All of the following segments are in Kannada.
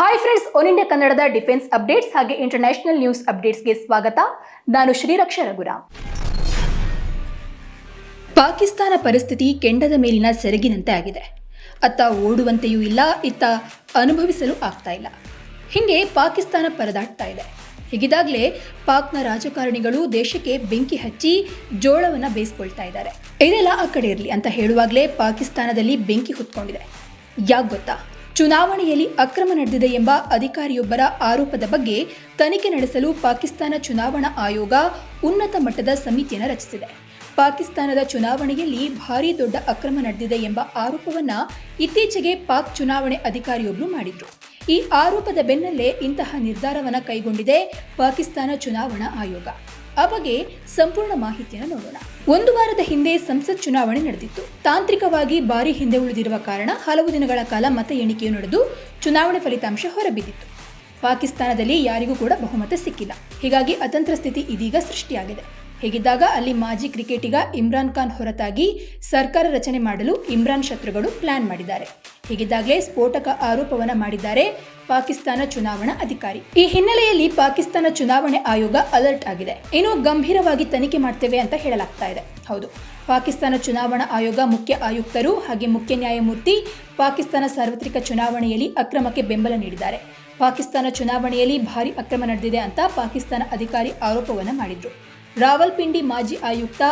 ಹಾಯ್ ಫ್ರೆಂಡ್ಸ್ ಒನ್ ಇಂಡಿಯಾ ಕನ್ನಡದ ಡಿಫೆನ್ಸ್ ಅಪ್ಡೇಟ್ಸ್ ಹಾಗೆ ಇಂಟರ್ನ್ಯಾಷನಲ್ ನ್ಯೂಸ್ ಅಪ್ಡೇಟ್ಸ್ಗೆ ಸ್ವಾಗತ. ನಾನು ಶ್ರೀರಕ್ಷ ರಘುರಾಮ್. ಪಾಕಿಸ್ತಾನ ಪರಿಸ್ಥಿತಿ ಕೆಂಡದ ಮೇಲಿನ ಸೆರಗಿನಂತೆ ಆಗಿದೆ. ಅತ್ತ ಓಡುವಂತೆಯೂ ಇಲ್ಲ, ಇತ್ತ ಅನುಭವಿಸಲು ಆಗ್ತಾ ಇಲ್ಲ. ಹಿಂಗೆ ಪಾಕಿಸ್ತಾನ ಪರದಾಡ್ತಾ ಇದೆ. ಹೀಗಿದಾಗಲೇ ಪಾಕ್ನ ರಾಜಕಾರಣಿಗಳು ದೇಶಕ್ಕೆ ಬೆಂಕಿ ಹಚ್ಚಿ ಜೋಳವನ್ನು ಬೇಯಿಸ್ಕೊಳ್ತಾ ಇದ್ದಾರೆ. ಇದೆಲ್ಲ ಆ ಕಡೆ ಇರಲಿ ಅಂತ ಹೇಳುವಾಗಲೇ ಪಾಕಿಸ್ತಾನದಲ್ಲಿ ಬೆಂಕಿ ಹೊತ್ಕೊಂಡಿದೆ. ಯಾಕೆ ಗೊತ್ತಾ? ಚುನಾವಣೆಯಲ್ಲಿ ಅಕ್ರಮ ನಡೆದಿದೆ ಎಂಬ ಅಧಿಕಾರಿಯೊಬ್ಬರ ಆರೋಪದ ಬಗ್ಗೆ ತನಿಖೆ ನಡೆಸಲು ಪಾಕಿಸ್ತಾನ ಚುನಾವಣಾ ಆಯೋಗ ಉನ್ನತ ಮಟ್ಟದ ಸಮಿತಿಯನ್ನು ರಚಿಸಿದೆ. ಪಾಕಿಸ್ತಾನದ ಚುನಾವಣೆಯಲ್ಲಿ ಭಾರೀ ದೊಡ್ಡ ಅಕ್ರಮ ನಡೆದಿದೆ ಎಂಬ ಆರೋಪವನ್ನು ಇತ್ತೀಚೆಗೆ ಪಾಕ್ ಚುನಾವಣೆ ಅಧಿಕಾರಿಯೊಬ್ಬರು ಮಾಡಿದ್ರು. ಈ ಆರೋಪದ ಬೆನ್ನಲ್ಲೇ ಇಂತಹ ನಿರ್ಧಾರವನ್ನು ಕೈಗೊಂಡಿದೆ ಪಾಕಿಸ್ತಾನ ಚುನಾವಣಾ ಆಯೋಗ. ಆ ಬಗ್ಗೆ ಸಂಪೂರ್ಣ ಮಾಹಿತಿಯನ್ನು ನೋಡೋಣ. ಒಂದು ವಾರದ ಹಿಂದೆ ಸಂಸತ್ ಚುನಾವಣೆ ನಡೆದಿತ್ತು. ತಾಂತ್ರಿಕವಾಗಿ ಭಾರಿ ಹಿಂದೆ ಉಳಿದಿರುವ ಕಾರಣ ಹಲವು ದಿನಗಳ ಕಾಲ ಮತ ಎಣಿಕೆಯು ನಡೆದು ಚುನಾವಣೆ ಫಲಿತಾಂಶ ಹೊರಬಿದ್ದಿತ್ತು. ಪಾಕಿಸ್ತಾನದಲ್ಲಿ ಯಾರಿಗೂ ಕೂಡ ಬಹುಮತ ಸಿಕ್ಕಿಲ್ಲ. ಹೀಗಾಗಿ ಅತಂತ್ರ ಸ್ಥಿತಿ ಇದೀಗ ಸೃಷ್ಟಿಯಾಗಿದೆ. ಹೀಗಿದ್ದಾಗ ಅಲ್ಲಿ ಮಾಜಿ ಕ್ರಿಕೆಟಿಗ ಇಮ್ರಾನ್ ಖಾನ್ ಹೊರತಾಗಿ ಸರ್ಕಾರ ರಚನೆ ಮಾಡಲು ಇಮ್ರಾನ್ ಶತ್ರುಗಳು ಪ್ಲಾನ್ ಮಾಡಿದ್ದಾರೆ. ಹೀಗಿದ್ದಾಗಲೇ ಸ್ಫೋಟಕ ಆರೋಪವನ್ನ ಮಾಡಿದ್ದಾರೆ ಪಾಕಿಸ್ತಾನ ಚುನಾವಣಾ ಅಧಿಕಾರಿ. ಈ ಹಿನ್ನೆಲೆಯಲ್ಲಿ ಪಾಕಿಸ್ತಾನ ಚುನಾವಣೆ ಆಯೋಗ ಅಲರ್ಟ್ ಆಗಿದೆ. ಇನ್ನು ಗಂಭೀರವಾಗಿ ತನಿಖೆ ಮಾಡ್ತೇವೆ ಅಂತ ಹೇಳಲಾಗ್ತಾ ಇದೆ. ಹೌದು, ಪಾಕಿಸ್ತಾನ ಚುನಾವಣಾ ಆಯೋಗ ಮುಖ್ಯ ಆಯುಕ್ತರು ಹಾಗೆ ಮುಖ್ಯ ನ್ಯಾಯಮೂರ್ತಿ ಪಾಕಿಸ್ತಾನ ಸಾರ್ವತ್ರಿಕ ಚುನಾವಣೆಯಲ್ಲಿ ಅಕ್ರಮಕ್ಕೆ ಬೆಂಬಲ ನೀಡಿದ್ದಾರೆ. ಪಾಕಿಸ್ತಾನ ಚುನಾವಣೆಯಲ್ಲಿ ಭಾರಿ ಅಕ್ರಮ ನಡೆದಿದೆ ಅಂತ ಪಾಕಿಸ್ತಾನ ಅಧಿಕಾರಿ ಆರೋಪವನ್ನು ಮಾಡಿದ್ರು. ರಾವಲ್ಪಿಂಡಿ ಮಾಜಿ ಆಯುಕ್ತ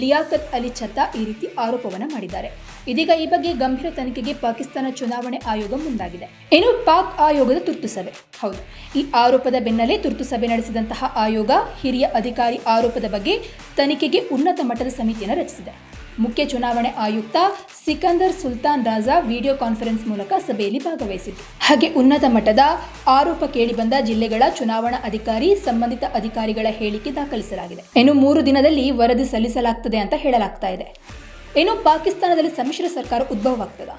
ಲಿಯಾಕತ್ ಅಲಿ ಛತ್ತಾ ಈ ರೀತಿ ಆರೋಪವನ್ನು ಮಾಡಿದ್ದಾರೆ. ಇದೀಗ ಈ ಬಗ್ಗೆ ಗಂಭೀರ ತನಿಖೆಗೆ ಪಾಕಿಸ್ತಾನ ಚುನಾವಣೆ ಆಯೋಗ ಮುಂದಾಗಿದೆ. ಇನ್ನು ಪಾಕ್ ಆಯೋಗದ ತುರ್ತು ಸಭೆ. ಹೌದು, ಈ ಆರೋಪದ ಬೆನ್ನಲ್ಲೇ ತುರ್ತು ಸಭೆ ನಡೆಸಿದಂತಹ ಆಯೋಗ ಹಿರಿಯ ಅಧಿಕಾರಿ ಆರೋಪದ ಬಗ್ಗೆ ತನಿಖೆಗೆ ಉನ್ನತ ಮಟ್ಟದ ಸಮಿತಿಯನ್ನು ರಚಿಸಿದೆ. ಮುಖ್ಯ ಚುನಾವಣೆ ಆಯುಕ್ತ ಸಿಕಂದರ್ ಸುಲ್ತಾನ್ ರಾಜಾ ವಿಡಿಯೋ ಕಾನ್ಫರೆನ್ಸ್ ಮೂಲಕ ಸಭೆಯಲ್ಲಿ ಭಾಗವಹಿಸಿದ್ರು ಹಾಗೆ ಉನ್ನತ ಮಟ್ಟದ ಆರೋಪ ಕೇಳಿಬಂದ ಜಿಲ್ಲೆಗಳ ಚುನಾವಣಾ ಅಧಿಕಾರಿ, ಸಂಬಂಧಿತ ಅಧಿಕಾರಿಗಳ ಹೇಳಿಕೆ ದಾಖಲಿಸಲಾಗಿದೆ. ಇನ್ನು ಮೂರು ದಿನದಲ್ಲಿ ವರದಿ ಸಲ್ಲಿಸಲಾಗ್ತದೆ ಅಂತ ಹೇಳಲಾಗ್ತಾ ಇದೆ. ಇನ್ನು ಪಾಕಿಸ್ತಾನದಲ್ಲಿ ಸಮ್ಮಿಶ್ರ ಸರ್ಕಾರ ಉದ್ಭವವಾಗ್ತದ?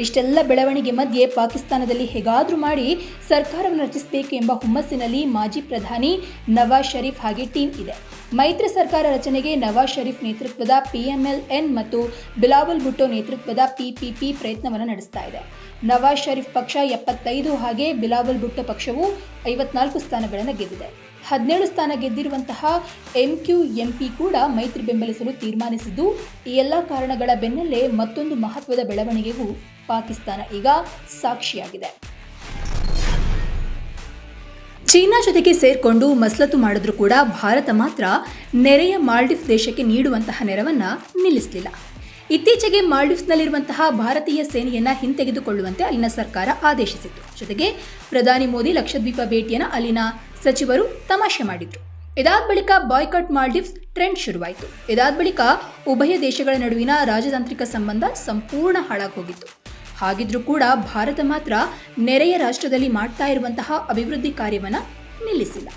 ಇಷ್ಟೆಲ್ಲ ಬೆಳವಣಿಗೆ ಮಧ್ಯೆ ಪಾಕಿಸ್ತಾನದಲ್ಲಿ ಹೇಗಾದರೂ ಮಾಡಿ ಸರ್ಕಾರವನ್ನು ರಚಿಸಬೇಕು ಎಂಬ ಹುಮ್ಮಸ್ಸಿನಲ್ಲಿ ಮಾಜಿ ಪ್ರಧಾನಿ ನವಾಜ್ ಷರೀಫ್ ಹಾಗೆ ಟೀಮ್ ಇದೆ. ಮೈತ್ರಿ ಸರ್ಕಾರ ರಚನೆಗೆ ನವಾಜ್ ಷರೀಫ್ ನೇತೃತ್ವದ ಪಿಎಂಎಲ್ಎನ್ ಮತ್ತು ಬಿಲಾವಲ್ ಭುಟ್ಟೋ ನೇತೃತ್ವದ ಪಿಪಿಪಿ ಪ್ರಯತ್ನವನ್ನು ನಡೆಸ್ತಾ ಇದೆ. ನವಾಜ್ ಷರೀಫ್ ಪಕ್ಷ ಎಪ್ಪತ್ತೈದು ಹಾಗೆ ಬಿಲಾವಲ್ ಭುಟ್ಟೋ ಪಕ್ಷವು ಐವತ್ನಾಲ್ಕು ಸ್ಥಾನಗಳನ್ನು ಗೆದ್ದಿದೆ. ಹದಿನೇಳು ಸ್ಥಾನ ಗೆದ್ದಿರುವಂತಹ ಎಂ ಕ್ಯೂ ಎಂಪಿ ಕೂಡ ಮೈತ್ರಿ ಬೆಂಬಲಿಸಲು ತೀರ್ಮಾನಿಸಿದ್ದು, ಈ ಎಲ್ಲ ಕಾರಣಗಳ ಬೆನ್ನಲ್ಲೇ ಮತ್ತೊಂದು ಮಹತ್ವದ ಬೆಳವಣಿಗೆಗೂ ಪಾಕಿಸ್ತಾನ ಈಗ ಸಾಕ್ಷಿಯಾಗಿದೆ. ಚೀನಾ ಜೊತೆಗೆ ಸೇರಿಕೊಂಡು ಮಸಲತ್ತು ಮಾಡಿದ್ರೂ ಕೂಡ ಭಾರತ ಮಾತ್ರ ನೆರೆಯ ಮಾಲ್ಡೀವ್ಸ್ ದೇಶಕ್ಕೆ ನೀಡುವಂತಹ ನೆರವನ್ನ ನಿಲ್ಲಿಸಲಿಲ್ಲ. ಇತ್ತೀಚೆಗೆ ಮಾಲ್ಡೀವ್ಸ್ನಲ್ಲಿರುವಂತಹ ಭಾರತೀಯ ಸೇನೆಯನ್ನ ಹಿಂತೆಗೆದುಕೊಳ್ಳುವಂತೆ ಅಲ್ಲಿನ ಸರ್ಕಾರ ಆದೇಶಿಸಿತ್ತು. ಜೊತೆಗೆ ಪ್ರಧಾನಿ ಮೋದಿ ಲಕ್ಷದ್ವೀಪ ಭೇಟಿಯನ್ನು ಅಲ್ಲಿನ ಸಚಿವರು ತಮಾಷೆ ಮಾಡಿದ್ರು. ಇದಾದ ಬಳಿಕ ಬಾಯ್ಕಾಟ್ ಮಾಲ್ಡೀವ್ಸ್ ಟ್ರೆಂಡ್ ಶುರುವಾಯಿತು. ಇದಾದ ಬಳಿಕ ಉಭಯ ದೇಶಗಳ ನಡುವಿನ ರಾಜತಾಂತ್ರಿಕ ಸಂಬಂಧ ಸಂಪೂರ್ಣ ಹಾಳಾಗೋಗಿತ್ತು ಹಾಗಿದ್ರೂ ಕೂಡ ಭಾರತ ಮಾತ್ರ ನೆರೆಯ ರಾಷ್ಟ್ರದಲ್ಲಿ ಮಾಡ್ತಾ ಇರುವಂತಹ ಅಭಿವೃದ್ಧಿ ಕಾರ್ಯವನ್ನು ನಿಲ್ಲಿಸಿಲ್ಲ.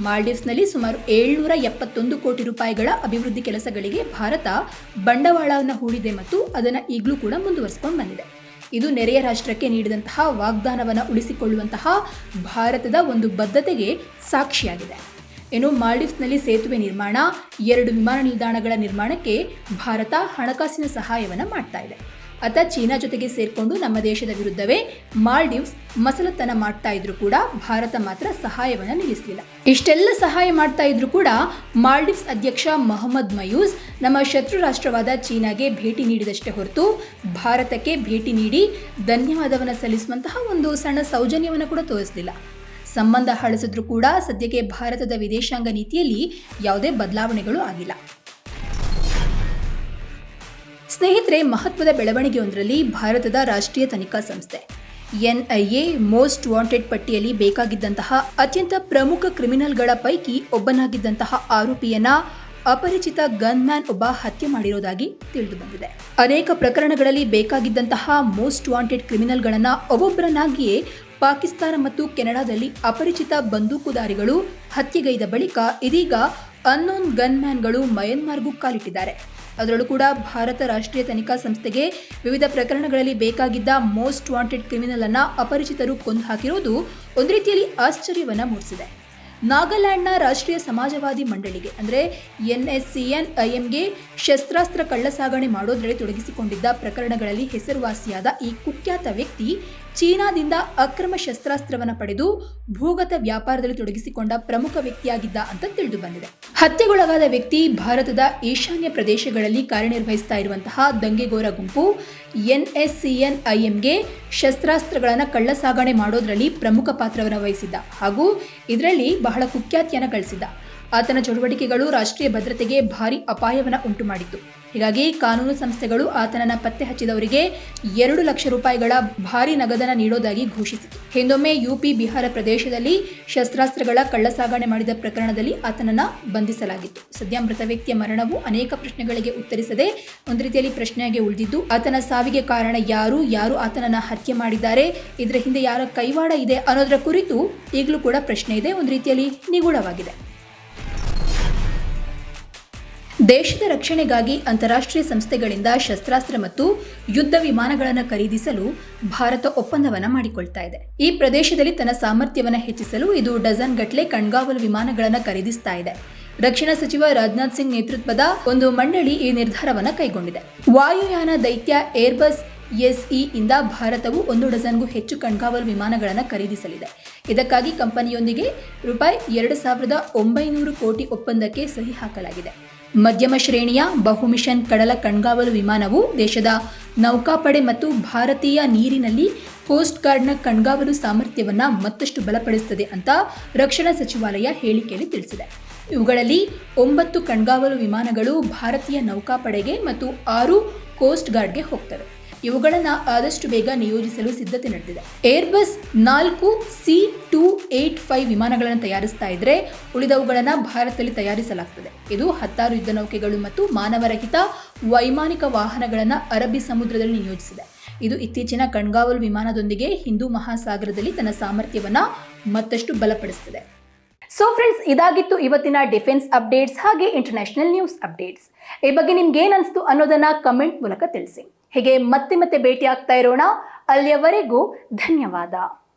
ಮಾಲ್ಡೀವ್ಸ್ನಲ್ಲಿ ಸುಮಾರು ಏಳ್ನೂರ ಎಪ್ಪತ್ತೊಂದು ಕೋಟಿ ರೂಪಾಯಿಗಳ ಅಭಿವೃದ್ಧಿ ಕೆಲಸಗಳಿಗೆ ಭಾರತ ಬಂಡವಾಳವನ್ನು ಹೂಡಿದೆ ಮತ್ತು ಅದನ್ನು ಈಗಲೂ ಕೂಡ ಮುಂದುವರಿಸಿಕೊಂಡು ಬಂದಿದೆ. ಇದು ನೆರೆಯ ರಾಷ್ಟ್ರಕ್ಕೆ ನೀಡಿದಂತಹ ವಾಗ್ದಾನವನ್ನು ಉಳಿಸಿಕೊಳ್ಳುವಂತಹ ಭಾರತದ ಒಂದು ಬದ್ಧತೆಗೆ ಸಾಕ್ಷಿಯಾಗಿದೆ. ಇನ್ನು ಮಾಲ್ಡೀವ್ಸ್ನಲ್ಲಿ ಸೇತುವೆ ನಿರ್ಮಾಣ, ಎರಡು ವಿಮಾನ ನಿಲ್ದಾಣಗಳ ನಿರ್ಮಾಣಕ್ಕೆ ಭಾರತ ಹಣಕಾಸಿನ ಸಹಾಯವನ್ನು ಮಾಡ್ತಾ ಇದೆ. ಅತ ಚೀನಾ ಜೊತೆಗೆ ಸೇರ್ಕೊಂಡು ನಮ್ಮ ದೇಶದ ವಿರುದ್ಧವೇ ಮಾಲ್ಡೀವ್ಸ್ ಮಸಲತನ ಮಾಡ್ತಾ ಇದ್ರು ಕೂಡ ಭಾರತ ಮಾತ್ರ ಸಹಾಯವನ್ನು ನಿಲ್ಲಿಸಲಿಲ್ಲ. ಇಷ್ಟೆಲ್ಲ ಸಹಾಯ ಮಾಡ್ತಾ ಇದ್ರು ಕೂಡ ಮಾಲ್ಡೀವ್ಸ್ ಅಧ್ಯಕ್ಷ ಮೊಹಮ್ಮದ್ ಮಯೂಸ್ ನಮ್ಮ ಶತ್ರು ರಾಷ್ಟ್ರವಾದ ಚೀನಾಗೆ ಭೇಟಿ ನೀಡಿದಷ್ಟೇ ಹೊರತು ಭಾರತಕ್ಕೆ ಭೇಟಿ ನೀಡಿ ಧನ್ಯವಾದವನ್ನು ಸಲ್ಲಿಸುವಂತಹ ಒಂದು ಸಣ್ಣ ಸೌಜನ್ಯವನ್ನು ಕೂಡ ತೋರಿಸಲಿಲ್ಲ. ಸಂಬಂಧ ಹಳಿಸಿದ್ರೂ ಕೂಡ ಸದ್ಯಕ್ಕೆ ಭಾರತದ ವಿದೇಶಾಂಗ ನೀತಿಯಲ್ಲಿ ಯಾವುದೇ ಬದಲಾವಣೆಗಳು ಆಗಿಲ್ಲ. ಸ್ನೇಹಿತರೆ, ಮಹತ್ವದ ಬೆಳವಣಿಗೆಯೊಂದರಲ್ಲಿ ಭಾರತದ ರಾಷ್ಟ್ರೀಯ ತನಿಖಾ ಸಂಸ್ಥೆ, ಎನ್ಐಎ, ಮೋಸ್ಟ್ ವಾಂಟೆಡ್ ಪಟ್ಟಿಯಲ್ಲಿ ಬೇಕಾಗಿದ್ದಂತಹ ಅತ್ಯಂತ ಪ್ರಮುಖ ಕ್ರಿಮಿನಲ್ಗಳ ಪೈಕಿ ಒಬ್ಬನಾಗಿದ್ದಂತಹ ಆರೋಪಿಯನ್ನ ಅಪರಿಚಿತ ಗನ್ಮ್ಯಾನ್ ಒಬ್ಬ ಹತ್ಯೆ ಮಾಡಿರೋದಾಗಿ ತಿಳಿದು ಬಂದಿದೆ ಅನೇಕ ಪ್ರಕರಣಗಳಲ್ಲಿ ಬೇಕಾಗಿದ್ದಂತಹ ಮೋಸ್ಟ್ ವಾಂಟೆಡ್ ಕ್ರಿಮಿನಲ್ಗಳನ್ನು ಒಬ್ಬೊಬ್ಬರನ್ನಾಗಿಯೇ ಪಾಕಿಸ್ತಾನ ಮತ್ತು ಕೆನಡಾದಲ್ಲಿ ಅಪರಿಚಿತ ಬಂದೂಕುದಾರಿಗಳು ಹತ್ಯೆಗೈದ ಬಳಿಕ ಇದೀಗ ಅನ್ನೋನ್ ಗನ್ಮ್ಯಾನ್ಗಳು ಮಯನ್ಮಾರ್ಗೂ ಕಾಲಿಟ್ಟಿದ್ದಾರೆ. ಅದರಲ್ಲೂ ಕೂಡ ಭಾರತ ರಾಷ್ಟ್ರೀಯ ತನಿಖಾ ಸಂಸ್ಥೆಗೆ ವಿವಿಧ ಪ್ರಕರಣಗಳಲ್ಲಿ ಬೇಕಾಗಿದ್ದ ಮೋಸ್ಟ್ ವಾಂಟೆಡ್ ಕ್ರಿಮಿನಲ್ ಅನ್ನ ಅಪರಿಚಿತರು ಕೊಂದು ಹಾಕಿರುವುದು ಒಂದು ರೀತಿಯಲ್ಲಿ ಆಶ್ಚರ್ಯವನ್ನ ಮೂಡಿಸಿದೆ. ನಾಗಾಲ್ಯಾಂಡ್ನ ರಾಷ್ಟ್ರೀಯ ಸಮಾಜವಾದಿ ಮಂಡಳಿಗೆ, ಅಂದರೆ ಎನ್ ಎಸ್ ಸಿ ಎನ್ ಐಎಂಗೆ ಶಸ್ತ್ರಾಸ್ತ್ರ ಕಳ್ಳಸಾಗಣೆ ಮಾಡೋದ್ರಲ್ಲಿ ತೊಡಗಿಸಿಕೊಂಡಿದ್ದ ಪ್ರಕರಣಗಳಲ್ಲಿ ಹೆಸರುವಾಸಿಯಾದ ಈ ಕುಖ್ಯಾತ ವ್ಯಕ್ತಿ ಚೀನಾದಿಂದ ಅಕ್ರಮ ಶಸ್ತ್ರಾಸ್ತ್ರವನ್ನು ಪಡೆದು ಭೂಗತ ವ್ಯಾಪಾರದಲ್ಲಿ ತೊಡಗಿಸಿಕೊಂಡ ಪ್ರಮುಖ ವ್ಯಕ್ತಿಯಾಗಿದ್ದ ಅಂತ ತಿಳಿದು ಬಂದಿದೆ. ಹತ್ಯೆಗೊಳಗಾದ ವ್ಯಕ್ತಿ ಭಾರತದ ಈಶಾನ್ಯ ಪ್ರದೇಶಗಳಲ್ಲಿ ಕಾರ್ಯನಿರ್ವಹಿಸ್ತಾ ಇರುವಂತಹ ದಂಗೆಗೋರ ಗುಂಪು ಎನ್ಎಸ್ಸಿಎನ್ ಐಎಂಗೆ ಶಸ್ತ್ರಾಸ್ತ್ರಗಳನ್ನು ಕಳ್ಳಸಾಗಣೆ ಮಾಡೋದರಲ್ಲಿ ಪ್ರಮುಖ ಪಾತ್ರವನ್ನು ವಹಿಸಿದ್ದ ಹಾಗೂ ಇದರಲ್ಲಿ ಬಹಳ ಕುಖ್ಯಾತಿಯನ್ನು ಗಳಿಸಿದ್ದ. ಆತನ ಚಟುವಟಿಕೆಗಳು ರಾಷ್ಟ್ರೀಯ ಭದ್ರತೆಗೆ ಭಾರಿ ಅಪಾಯವನ್ನು ಉಂಟು ಮಾಡಿತ್ತು ಹೀಗಾಗಿ ಕಾನೂನು ಸಂಸ್ಥೆಗಳು ಆತನನ್ನು ಪತ್ತೆ ಹಚ್ಚಿದವರಿಗೆ ಎರಡು ಲಕ್ಷ ರೂಪಾಯಿಗಳ ಭಾರಿ ನಗದನ ನೀಡೋದಾಗಿ ಘೋಷಿಸಿತು. ಹಿಂದೊಮ್ಮೆ ಯುಪಿ ಬಿಹಾರ ಪ್ರದೇಶದಲ್ಲಿ ಶಸ್ತ್ರಾಸ್ತ್ರಗಳ ಕಳ್ಳಸಾಗಣೆ ಮಾಡಿದ ಪ್ರಕರಣದಲ್ಲಿ ಆತನನ್ನು ಬಂಧಿಸಲಾಗಿತ್ತು. ಸದ್ಯ ಮೃತ ವ್ಯಕ್ತಿಯ ಮರಣವು ಅನೇಕ ಪ್ರಶ್ನೆಗಳಿಗೆ ಉತ್ತರಿಸದೆ ಒಂದು ರೀತಿಯಲ್ಲಿ ಪ್ರಶ್ನೆಯಾಗಿ ಉಳಿದಿದ್ದು, ಆತನ ಸಾವಿಗೆ ಕಾರಣ ಯಾರು ಯಾರು ಆತನನ್ನು ಹತ್ಯೆ ಮಾಡಿದ್ದಾರೆ, ಇದರ ಹಿಂದೆ ಯಾರ ಕೈವಾಡ ಇದೆ ಅನ್ನೋದರ ಕುರಿತು ಈಗಲೂ ಕೂಡ ಪ್ರಶ್ನೆ ಇದೆ, ಒಂದು ರೀತಿಯಲ್ಲಿ ನಿಗೂಢವಾಗಿದೆ. ದೇಶದ ರಕ್ಷಣೆಗಾಗಿ ಅಂತಾರಾಷ್ಟ್ರೀಯ ಸಂಸ್ಥೆಗಳಿಂದ ಶಸ್ತ್ರಾಸ್ತ್ರ ಮತ್ತು ಯುದ್ಧ ವಿಮಾನಗಳನ್ನು ಖರೀದಿಸಲು ಭಾರತ ಒಪ್ಪಂದವನ್ನು ಮಾಡಿಕೊಳ್ತಾ ಇದೆ. ಈ ಪ್ರದೇಶದಲ್ಲಿ ತನ್ನ ಸಾಮರ್ಥ್ಯವನ್ನು ಹೆಚ್ಚಿಸಲು ಇದು ಡಜನ್ ಗಟ್ಟಲೆ ಕಣ್ಗಾವಲು ವಿಮಾನಗಳನ್ನು ಖರೀದಿಸ್ತಾ ಇದೆ. ರಕ್ಷಣಾ ಸಚಿವ ರಾಜನಾಥ್ ಸಿಂಗ್ ನೇತೃತ್ವದ ಒಂದು ಮಂಡಳಿ ಈ ನಿರ್ಧಾರವನ್ನು ಕೈಗೊಂಡಿದೆ. ವಾಯುಯಾನ ದೈತ್ಯ ಏರ್ಬಸ್ ಎಸ್ಇ ಇಂದ ಭಾರತವು ಒಂದು ಡಜನ್ಗೂ ಹೆಚ್ಚು ಕಣ್ಗಾವಲು ವಿಮಾನಗಳನ್ನು ಖರೀದಿಸಲಿದೆ. ಇದಕ್ಕಾಗಿ ಕಂಪನಿಯೊಂದಿಗೆ ರೂಪಾಯಿ ಎರಡು ಸಾವಿರದ ಒಂಬೈನೂರು ಕೋಟಿ ಒಪ್ಪಂದಕ್ಕೆ ಸಹಿ ಹಾಕಲಾಗಿದೆ. ಮಧ್ಯಮ ಶ್ರೇಣಿಯ ಬಹುಮಿಷನ್ ಕಡಲ ಕಣ್ಗಾವಲು ವಿಮಾನವು ದೇಶದ ನೌಕಾಪಡೆ ಮತ್ತು ಭಾರತೀಯ ನೀರಿನಲ್ಲಿ ಕೋಸ್ಟ್ ಗಾರ್ಡ್ನ ಕಣ್ಗಾವಲು ಸಾಮರ್ಥ್ಯವನ್ನು ಮತ್ತಷ್ಟು ಬಲಪಡಿಸುತ್ತದೆ ಅಂತ ರಕ್ಷಣಾ ಸಚಿವಾಲಯ ಹೇಳಿಕೆಯಲ್ಲಿ ತಿಳಿಸಿದೆ. ಇವುಗಳಲ್ಲಿ ಒಂಬತ್ತು ಕಣ್ಗಾವಲು ವಿಮಾನಗಳು ಭಾರತೀಯ ನೌಕಾಪಡೆಗೆ ಮತ್ತು ಆರು ಕೋಸ್ಟ್ ಗಾರ್ಡ್ಗೆ ಹೋಗ್ತವೆ. ಇವುಗಳನ್ನು ಆದಷ್ಟು ಬೇಗ ನಿಯೋಜಿಸಲು ಸಿದ್ಧತೆ ನಡೆದಿದೆ. ಏರ್ಬಸ್ ನಾಲ್ಕು ಸಿ ಟೂ ಏಟ್ ಫೈವ್ ವಿಮಾನಗಳನ್ನು ತಯಾರಿಸ್ತಾ ಇದ್ರೆ ಉಳಿದವುಗಳನ್ನು ಭಾರತದಲ್ಲಿ ತಯಾರಿಸಲಾಗ್ತದೆ. ಇದು ಹತ್ತಾರು ಯುದ್ಧ ನೌಕೆಗಳು ಮತ್ತು ಮಾನವರಹಿತ ವೈಮಾನಿಕ ವಾಹನಗಳನ್ನು ಅರಬ್ಬಿ ಸಮುದ್ರದಲ್ಲಿ ನಿಯೋಜಿಸಿದೆ. ಇದು ಇತ್ತೀಚಿನ ಕಣ್ಗಾವಲು ವಿಮಾನದೊಂದಿಗೆ ಹಿಂದೂ ಮಹಾಸಾಗರದಲ್ಲಿ ತನ್ನ ಸಾಮರ್ಥ್ಯವನ್ನು ಮತ್ತಷ್ಟು ಬಲಪಡಿಸುತ್ತದೆ. ಸೊ ಫ್ರೆಂಡ್ಸ್ ಇದಾಗಿತ್ತು ಇವತ್ತಿನ ಡಿಫೆನ್ಸ್ ಅಪ್ಡೇಟ್ಸ್ ಹಾಗೆ ಇಂಟರ್ನ್ಯಾಷನಲ್ ನ್ಯೂಸ್ ಅಪ್ಡೇಟ್ಸ್. ಈ ಬಗ್ಗೆ ನಿಮ್ಗೆ ಏನು ಅನಿಸ್ತು ಅನ್ನೋದನ್ನ ಕಮೆಂಟ್ ಮೂಲಕ ತಿಳಿಸಿ. ಹೀಗೆ ಮತ್ತೆ ಮತ್ತೆ ಭೇಟಿ ಆಗ್ತಾ ಇರೋಣ? ಅಲ್ಲಿಯವರೆಗೂ ಧನ್ಯವಾದ.